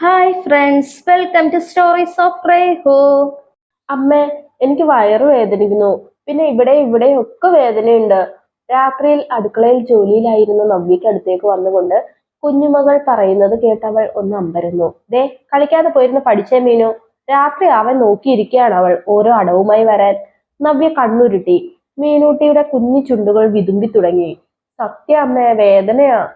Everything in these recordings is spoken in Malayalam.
Hi friends welcome to stories of റേഹോ അമ്മ എനിക്ക് വയറ് വേദനിക്കുന്നു. പിന്നെ ഇവിടെ ഇവിടെ ഒക്കെ വേദനയുണ്ട്. രാത്രിയിൽ അടുക്കളയിൽ ജോലിയിലായിരുന്ന നവ്യക്ക് അടുത്തേക്ക് വന്നുകൊണ്ട് കുഞ്ഞുമകൾ പറയുന്നത് കേട്ടവൾ ഒന്ന് അമ്പരുന്നു. ദേ കളിക്കാതെ പോയിരുന്ന പഠിച്ചേ മീനു. രാത്രി അവൻ നോക്കിയിരിക്കുകയാണ് അവൾ ഓരോ അടവുമായി വരാൻ. നവ്യ കണ്ണുരുട്ടി. മീനൂട്ടിയുടെ കുഞ്ഞു ചുണ്ടുകൾ വിതുമ്പി തുടങ്ങി. സത്യ അമ്മേ വേദനയാ.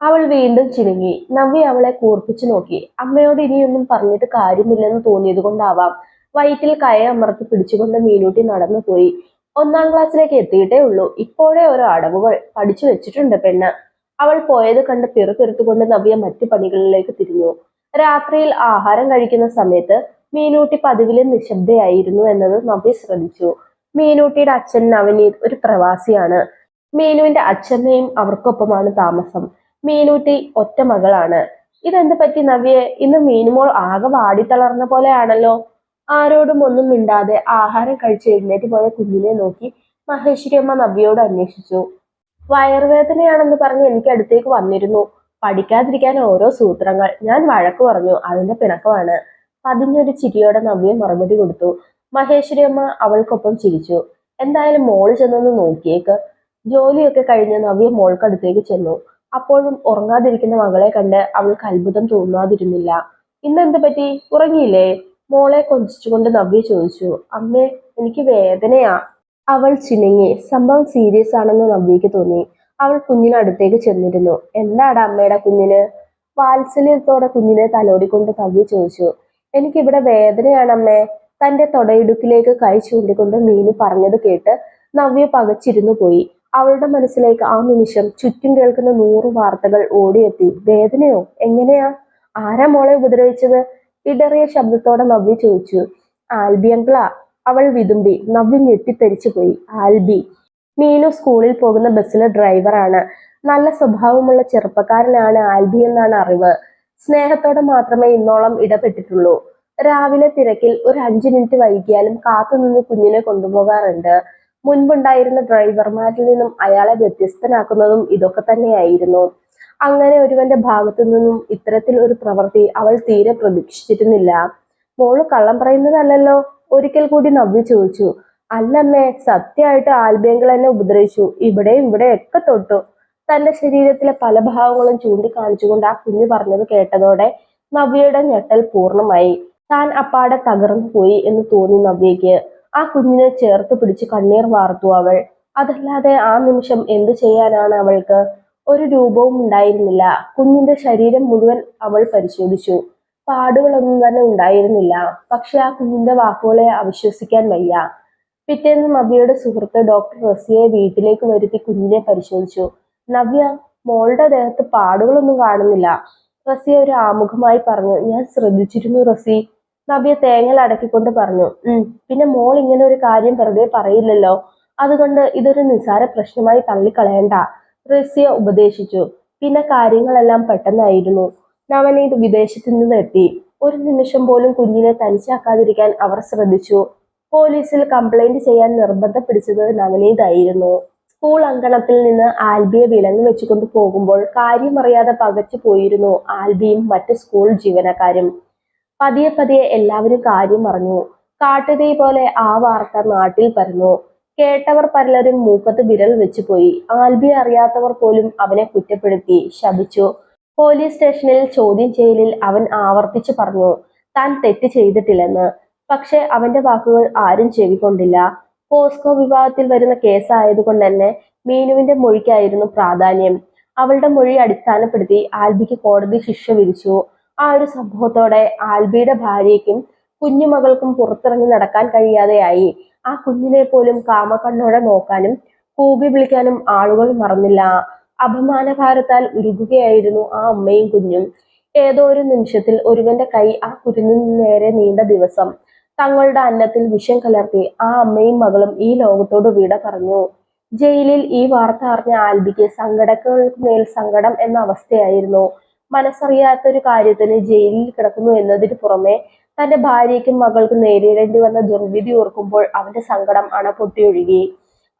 അവൾ വീണ്ടും ചിണുങ്ങി നവ്യ അവളെ കൂർപ്പിച്ചു നോക്കി. അമ്മയോട് ഇനിയൊന്നും പറഞ്ഞിട്ട് കാര്യമില്ലെന്ന് തോന്നിയത് കൊണ്ടാവാം. വയറ്റിൽ കയ അമർത്തി പിടിച്ചുകൊണ്ട് മീനൂട്ടി നടന്നുപോയി ഒന്നാം ക്ലാസ്സിലേക്ക് എത്തിയിട്ടേ ഉള്ളൂ. ഇപ്പോഴേ ഓരോ അടവുകൾ പഠിച്ചു വെച്ചിട്ടുണ്ട് പെണ്ണ്. അവൾ പോയത് കണ്ട് പിറുപിറുത്തുകൊണ്ട് നവ്യ മറ്റു പണികളിലേക്ക് തിരിഞ്ഞു. രാത്രിയിൽ ആഹാരം കഴിക്കുന്ന സമയത്ത് മീനൂട്ടി പതിവിലെ നിശബ്ദയായിരുന്നു എന്നത് നവ്യ ശ്രദ്ധിച്ചു. മീനൂട്ടിയുടെ അച്ഛൻ നവനീത് ഒരു പ്രവാസിയാണ്. മീനുവിന്റെ അച്ഛമ്മയും അവർക്കൊപ്പമാണ് താമസം. മീനൂട്ടി ഒറ്റ മകളാണ്. ഇതെന്ത് പറ്റി നവ്യെ? ഇന്ന് മീനുമോൾ ആകെ വാടിത്തളർന്ന പോലെയാണല്ലോ. ആരോടും ഒന്നും മിണ്ടാതെ ആഹാരം കഴിച്ച് എഴുന്നേറ്റ് പോയ കുഞ്ഞിനെ നോക്കി മഹേശ്വരി അമ്മ നവ്യയോട് അന്വേഷിച്ചു. വയറുവേദനയാണെന്ന് പറഞ്ഞ് എനിക്ക് അടുത്തേക്ക് വന്നിരുന്നു. പഠിക്കാതിരിക്കാൻ ഓരോ സൂത്രങ്ങൾ. ഞാൻ വഴക്ക് പറഞ്ഞു. അതിന്റെ പിണക്കമാണ്. പതിഞ്ഞൊരു ചിരിയോടെ നവ്യ മറുപടി കൊടുത്തു. മഹേശ്വരി അമ്മ അവൾക്കൊപ്പം ചിരിച്ചു. എന്തായാലും മോൾ ചെന്നൊന്ന് നോക്കിയേക്ക്. ജോലിയൊക്കെ കഴിഞ്ഞ് നവ്യ മോൾക്കടുത്തേക്ക് ചെന്നു. അപ്പോഴും ഉറങ്ങാതിരിക്കുന്ന മകളെ കണ്ട് അവൾക്ക് അത്ഭുതം തോന്നാതിരുന്നില്ല. ഇന്നെന്ത് പറ്റി? ഉറങ്ങിയില്ലേ? മോളെ കൊഞ്ചിച്ചുകൊണ്ട് നവ്യ ചോദിച്ചു. അമ്മേ എനിക്ക് വേദനയാ. അവൾ ചിണുങ്ങി. സംഭവം സീരിയസ് ആണെന്ന് നവ്യക്ക് തോന്നി. അവൾ കുഞ്ഞിനടുത്തേക്ക് ചെന്നിരുന്നു. എന്താടാ അമ്മയുടെ കുഞ്ഞിന്? വാത്സല്യത്തോടെ കുഞ്ഞിനെ തലോടിക്കൊണ്ട് നവ്യ ചോദിച്ചു. എനിക്കിവിടെ വേദനയാണ് അമ്മേ തന്റെ തൊടയിടുക്കിലേക്ക് കൈ ചൂണ്ടിക്കൊണ്ട് മീനു പറഞ്ഞത് കേട്ട് നവ്യ പകച്ചിരുന്നു പോയി. അവളുടെ മനസ്സിലേക്ക് ആ നിമിഷം ചുറ്റും കേൾക്കുന്ന നൂറ് വാർത്തകൾ ഓടിയെത്തി. വേദനയോ? എങ്ങനെയാ? ആരാ മോളെ ഉപദ്രവിച്ചത്? ഇടറിയ ശബ്ദത്തോടെ നവ്യ ചോദിച്ചു. ആൽബി അങ്കിളാ അവൾ വിതുമ്പി. നവ്യ ഞെട്ടിത്തെരിച്ചു പോയി. ആൽബി മീനു സ്കൂളിൽ പോകുന്ന ബസ്സിലെ ഡ്രൈവറാണ് നല്ല സ്വഭാവമുള്ള ചെറുപ്പക്കാരനാണ് ആൽബി എന്നാണ് അറിവ്. സ്നേഹത്തോടെ മാത്രമേ ഇന്നോളം ഇടപെട്ടിട്ടുള്ളൂ. രാവിലെ തിരക്കിൽ ഒരു അഞ്ചു മിനിറ്റ് വൈകിയാലും കാത്തുനിന്ന് കുഞ്ഞിനെ കൊണ്ടുപോകാറുണ്ട്. മുൻപുണ്ടായിരുന്ന ഡ്രൈവർമാരിൽ നിന്നും അയാളെ വ്യത്യസ്തനാക്കുന്നതും ഇതൊക്കെ തന്നെയായിരുന്നു. അങ്ങനെ ഒരുവന്റെ ഭാഗത്തു നിന്നും ഇത്തരത്തിൽ ഒരു പ്രവൃത്തി അവൾ തീരെ പ്രതീക്ഷിച്ചിരുന്നില്ല. മോൾ കള്ളം പറയുന്നതല്ലല്ലോ. ഒരിക്കൽ കൂടി നവ്യ ചോദിച്ചു അല്ലമ്മേ സത്യമായിട്ട് ആൽബേങ്കൾ എന്നെ ഉപദ്രവിച്ചു. ഇവിടെയും ഇവിടെയൊക്കെ തൊട്ടു. തന്റെ ശരീരത്തിലെ പല ഭാഗങ്ങളും ചൂണ്ടിക്കാണിച്ചുകൊണ്ട് ആ കുഞ്ഞു പറഞ്ഞത് കേട്ടതോടെ നവ്യയുടെ ഞെട്ടൽ പൂർണമായി. താൻ അപ്പാടെ തകർന്നു പോയി എന്ന് തോന്നി നവ്യയ്ക്ക്. ആ കുഞ്ഞിനെ ചേർത്ത് പിടിച്ച് കണ്ണീർ വാർത്തു അവൾ. അതല്ലാതെ ആ നിമിഷം എന്തു ചെയ്യാനാണ് അവൾക്ക്? ഒരു രൂപവും ഉണ്ടായിരുന്നില്ല. കുഞ്ഞിന്റെ ശരീരം മുഴുവൻ അവൾ പരിശോധിച്ചു. പാടുകളൊന്നും തന്നെ ഉണ്ടായിരുന്നില്ല. പക്ഷെ ആ കുഞ്ഞിന്റെ വാക്കുകളെ അവിശ്വസിക്കാൻ വയ്യ. പിറ്റേന്ന് നവ്യയുടെ സുഹൃത്ത് ഡോക്ടർ റസിയെ വീട്ടിലേക്ക് വരുത്തി കുഞ്ഞിനെ പരിശോധിച്ചു. നവ്യ മോളുടെ ദേഹത്ത് പാടുകളൊന്നും കാണുന്നില്ല. റസിയ ഒരു ആമുഖമായി പറഞ്ഞു ഞാൻ ശ്രദ്ധിച്ചിരുന്നു റസി. നവ്യ തേങ്ങൽ അടക്കിക്കൊണ്ട് പറഞ്ഞു. ഉം. പിന്നെ മോൾ ഇങ്ങനെ ഒരു കാര്യം വെറുതെ പറയില്ലല്ലോ. അതുകൊണ്ട് ഇതൊരു നിസാര പ്രശ്നമായി തള്ളിക്കളയണ്ട. റസിയ ഉപദേശിച്ചു. പിന്നെ കാര്യങ്ങളെല്ലാം പെട്ടെന്നായിരുന്നു. നവനീത് വിദേശത്തു നിന്ന് എത്തി. ഒരു നിമിഷം പോലും കുഞ്ഞിനെ തനിച്ചാക്കാതിരിക്കാൻ അവർ ശ്രദ്ധിച്ചു. പോലീസിൽ കംപ്ലൈന്റ് ചെയ്യാൻ നിർബന്ധം പിടിച്ചത് നവനീതായിരുന്നു. സ്കൂൾ അങ്കണത്തിൽ നിന്ന് ആൽബിയെ വിലങ്ങ് വെച്ചുകൊണ്ട് പോകുമ്പോൾ കാര്യമറിയാതെ പകച്ചു പോയിരുന്നു ആൽബിയും മറ്റ് സ്കൂൾ ജീവനക്കാരും. പതിയെ പതിയെ എല്ലാവരും കാര്യം അറിഞ്ഞു. കാട്ടുതീ പോലെ ആ വാർത്ത നാട്ടിൽ പരന്നു. കേട്ടവർ പലരും മൂക്കത്ത് വിരൽ വെച്ചു പോയി ആൽബി അറിയാത്തവർ പോലും അവനെ കുറ്റപ്പെടുത്തി. ശപിച്ചു. പോലീസ് സ്റ്റേഷനിൽ ചോദ്യം ചെയ്യലിൽ അവൻ ആവർത്തിച്ചു പറഞ്ഞു താൻ തെറ്റ് ചെയ്തിട്ടില്ലെന്ന്. പക്ഷെ അവന്റെ വാക്കുകൾ ആരും ചെവിക്കൊണ്ടില്ല. പോസ്കോ വിഭാഗത്തിൽ വരുന്ന കേസായതുകൊണ്ട് തന്നെ മീനുവിന്റെ മൊഴിക്കായിരുന്നു പ്രാധാന്യം. അവളുടെ മൊഴി അടിസ്ഥാനപ്പെടുത്തി ആൽബിക്ക് കോടതി ശിക്ഷ വിധിച്ചു. ആ ഒരു സംഭവത്തോടെ ആൽബിയുടെ ഭാര്യയ്ക്കും കുഞ്ഞുമകൾക്കും പുറത്തിറങ്ങി നടക്കാൻ കഴിയാതെയായി. ആ കുഞ്ഞിനെ പോലും കാമക്കണ്ണോടെ നോക്കാനും കൂകി വിളിക്കാനും ആളുകൾ മറന്നില്ല. അപമാനഭാരത്താൽ ഉരുകുകയായിരുന്നു ആ അമ്മയും കുഞ്ഞും. ഏതോ ഒരു നിമിഷത്തിൽ ഒരുവന്റെ കൈ ആ കുരുന്നിന് നേരെ നീണ്ട ദിവസം. തങ്ങളുടെ അന്നത്തിൽ വിഷം കലർത്തി ആ അമ്മയും മകളും ഈ ലോകത്തോട് വിട പറഞ്ഞു. ജയിലിൽ ഈ വാർത്ത അറിഞ്ഞ ആൽബിക്ക് സങ്കടങ്ങൾക്ക് മേൽ സങ്കടം എന്ന അവസ്ഥയായിരുന്നു. മനസ്സറിയാത്ത ഒരു കാര്യത്തിന് ജയിലിൽ കിടക്കുന്നു എന്നതിന് പുറമെ തന്റെ ഭാര്യയ്ക്കും മകൾക്കും നേരിടേണ്ടി വന്ന ദുർവിധി ഓർക്കുമ്പോൾ അവന്റെ സങ്കടം അണപൊട്ടിയൊഴുകി.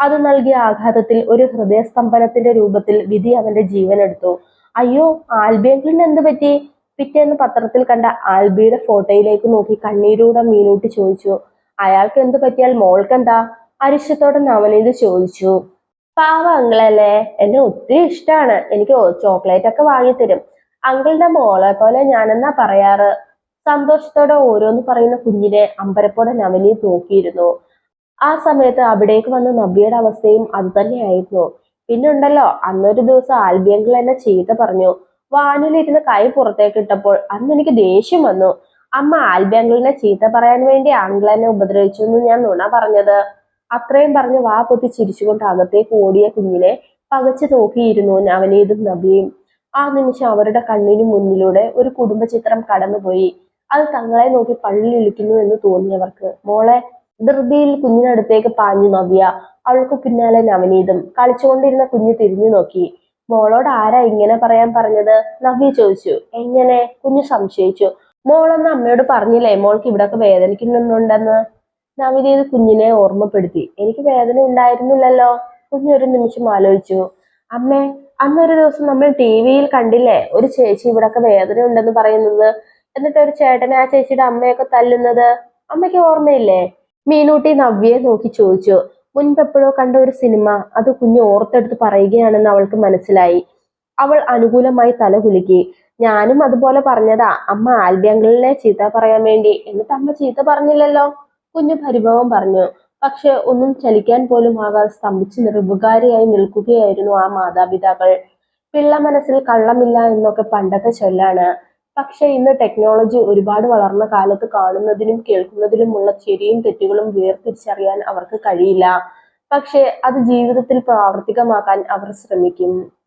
അത് നൽകിയ ആഘാതത്തിൽ ഒരു ഹൃദയസ്തംഭനത്തിന്റെ രൂപത്തിൽ വിധി അവന്റെ ജീവൻ എടുത്തു. അയ്യോ ആൽബിയങ്കിളിന് എന്ത് പറ്റി? പിറ്റേന്ന് പത്രത്തിൽ കണ്ട ആൽബിയുടെ ഫോട്ടോയിലേക്ക് നോക്കി കണ്ണീരൂടെ മീനൂട്ടി ചോദിച്ചു അയാൾക്ക് എന്ത് പറ്റിയാൽ മോൾക്കെന്താ? അരിശത്തോടെ നവനീത് ചോദിച്ചു പാവ അങ്കിളല്ലേ എന്നെ ഒത്തിരി ഇഷ്ടമാണ് എനിക്ക് ചോക്ലേറ്റ് ഒക്കെ വാങ്ങിത്തരും. അങ്കിളിന്റെ മോളെ പോലെ ഞാനെന്നാ പറയാറ്? സന്തോഷത്തോടെ ഓരോന്ന് പറയുന്ന കുഞ്ഞിനെ അമ്പരപ്പോടെ നവനി നോക്കിയിരുന്നു ആ സമയത്ത് അവിടേക്ക് വന്ന നവ്യയുടെ അവസ്ഥയും അതുതന്നെയായിരുന്നു തന്നെയായിരുന്നു. പിന്നെ ഉണ്ടല്ലോ അന്നൊരു ദിവസം ആൽബിയങ്കിൾ എന്നെ ചീത്ത പറഞ്ഞു. വാനിലിരുന്ന് കൈ പുറത്തേക്ക് ഇട്ടപ്പോൾ അന്ന് എനിക്ക് ദേഷ്യം വന്നു. അമ്മ ആൽബിയങ്കിളിനെ ചീത്ത പറയാൻ വേണ്ടി ആംഗിൾ എന്നെ ഉപദ്രവിച്ചു എന്ന് ഞാൻ നുണ പറഞ്ഞത്. അത്രയും പറഞ്ഞ് വാ പൊത്തി ചിരിച്ചുകൊണ്ട് അകത്തേക്ക് ഓടിയ കുഞ്ഞിനെ പകച്ചു നോക്കിയിരുന്നു നവനീതും നബിയും ആ നിമിഷം അവരുടെ കണ്ണിനു മുന്നിലൂടെ ഒരു കുടുംബ ചിത്രം കടന്നുപോയി. അത് തങ്ങളെ നോക്കി പള്ളിയിലിരിക്കുന്നു എന്ന് തോന്നിയവർക്ക്. മോളെ ധൃതിയിൽ കുഞ്ഞിനടുത്തേക്ക് പാഞ്ഞു നവ്യ. അവൾക്ക് പിന്നാലെ നവനീതും കളിച്ചുകൊണ്ടിരുന്ന കുഞ്ഞു തിരിഞ്ഞു നോക്കി. മോളോട് ആരാ ഇങ്ങനെ പറയാൻ പറഞ്ഞത്? നവ്യ ചോദിച്ചു. എങ്ങനെ? കുഞ്ഞു സംശയിച്ചു. മോളെന്ന് അമ്മയോട് പറഞ്ഞില്ലേ മോൾക്ക് ഇവിടൊക്കെ വേദനിക്കുന്നുണ്ടെന്ന്? നവനീത് കുഞ്ഞിനെ ഓർമ്മപ്പെടുത്തി. എനിക്ക് വേദന ഉണ്ടായിരുന്നില്ലല്ലോ. കുഞ്ഞൊരു നിമിഷം ആലോചിച്ചു. അമ്മേ അന്നൊരു ദിവസം നമ്മൾ ടി വിയിൽ കണ്ടില്ലേ ഒരു ചേച്ചി ഇവിടൊക്കെ വേദന ഉണ്ടെന്ന് പറയുന്നത്? എന്നിട്ട് ഒരു ചേട്ടനെ ആ ചേച്ചിയുടെ അമ്മയൊക്കെ തല്ലുന്നത്? അമ്മയ്ക്ക് ഓർമ്മയില്ലേ? മീനൂട്ടി നവ്യയെ നോക്കി ചോദിച്ചു. മുൻപെപ്പോഴോ കണ്ട ഒരു സിനിമ അത് കുഞ്ഞ് ഓർത്തെടുത്ത് പറയുകയാണെന്ന് അവൾക്ക് മനസ്സിലായി. അവൾ അനുകൂലമായി തല കുലുക്കി. ഞാനും അതുപോലെ പറഞ്ഞതാ അമ്മ ആൽബിയങ്കിളിനെ ചീത്ത പറയാൻ വേണ്ടി. എന്നിട്ട് അമ്മ ചീത്ത പറഞ്ഞില്ലല്ലോ? കുഞ്ഞു പരിഭവം പറഞ്ഞു. പക്ഷെ ഒന്നും ചലിക്കാൻ പോലും ആകാതെ സ്തംഭിച്ച് നിർവികാരിയായി നിൽക്കുകയായിരുന്നു ആ മാതാപിതാക്കൾ. പിള്ള മനസ്സിൽ കള്ളമില്ല എന്നൊക്കെ പണ്ടത്തെ ചൊല്ലാണ്. പക്ഷെ ഇന്ന് ടെക്നോളജി ഒരുപാട് വളർന്ന കാലത്ത് കാണുന്നതിനും കേൾക്കുന്നതിനുമുള്ള ശരിയും തെറ്റുകളും വേർതിരിച്ചറിയാൻ അവർക്ക് കഴിയില്ല. പക്ഷെ അത് ജീവിതത്തിൽ പ്രാവർത്തികമാക്കാൻ അവർ ശ്രമിക്കും.